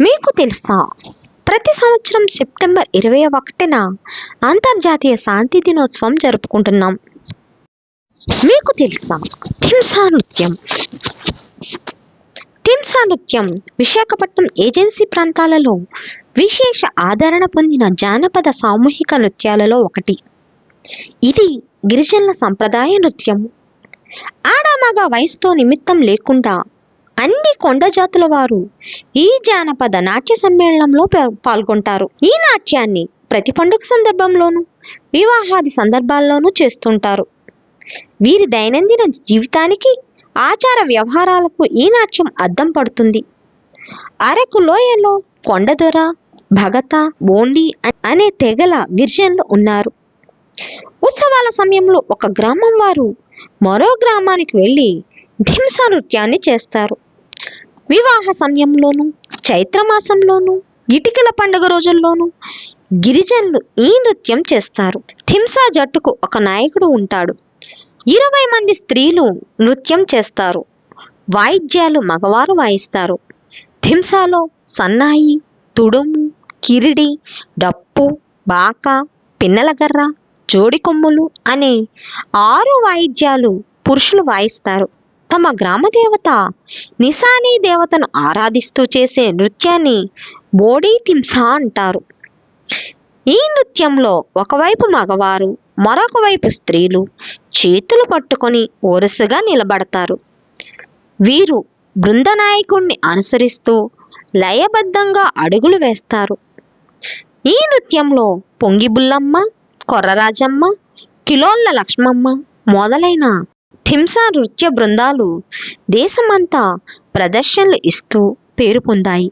మీకు తెలుసా? ప్రతి సంవత్సరం సెప్టెంబర్ ఇరవై ఒకటిన అంతర్జాతీయ శాంతి దినోత్సవం జరుపుకుంటున్నాం. మీకు తెలుసా? థింసా నృత్యం. థింసా నృత్యం విశాఖపట్నం ఏజెన్సీ ప్రాంతాలలో విశేష ఆదరణ పొందిన జానపద సామూహిక నృత్యాలలో ఒకటి. ఇది గిరిజనుల సంప్రదాయ నృత్యం. ఆడమగ వయసుతో నిమిత్తం లేకుండా అన్ని కొండ జాతుల వారు ఈ జానపద నాట్య సమ్మేళనంలో పాల్గొంటారు. ఈ నాట్యాన్ని ప్రతి పండుగ సందర్భంలోనూ వివాహాది సందర్భాల్లోనూ చేస్తుంటారు. వీరి దైనందిన జీవితానికి ఆచార వ్యవహారాలకు ఈ నాట్యం అద్దం పడుతుంది. అరకు లోయలో కొండదొర భగత బోండి అనే తెగల గిరిజనులు ఉన్నారు. ఉత్సవాల సమయంలో ఒక గ్రామం వారు మరో గ్రామానికి వెళ్ళి ధింస నృత్యాన్ని చేస్తారు. వివాహ సమయంలోనూ చైత్రమాసంలోనూ ఇటికల పండుగ రోజుల్లోనూ గిరిజనులు ఈ నృత్యం చేస్తారు. థింసా జట్టుకు ఒక నాయకుడు ఉంటాడు. ఇరవై మంది స్త్రీలు నృత్యం చేస్తారు. వాయిద్యాలు మగవారు వాయిస్తారు. థింసాలో సన్నాయి తుడుము కిరిడి డప్పు బాక పిన్నలగర్ర జోడి కొమ్ములు అనే ఆరు వాయిద్యాలు పురుషులు వాయిస్తారు. తమ గ్రామ దేవత నిశానీ దేవతను ఆరాధిస్తూ చేసే నృత్యాన్ని బోడీ తింస అంటారు. ఈ నృత్యంలో ఒకవైపు మగవారు మరొక వైపు స్త్రీలు చేతులు పట్టుకొని వరుసగా నిలబడతారు. వీరు బృందనాయకుణ్ణి అనుసరిస్తూ లయబద్ధంగా అడుగులు వేస్తారు. ఈ నృత్యంలో పొంగిబుల్లమ్మ కొర్రరాజమ్మ కిలోళ్ళ లక్ష్మమ్మ మొదలైన థింసా నృత్య బృందాలు దేశమంతా ప్రదర్శనలు ఇస్తూ పేరు పొందాయి.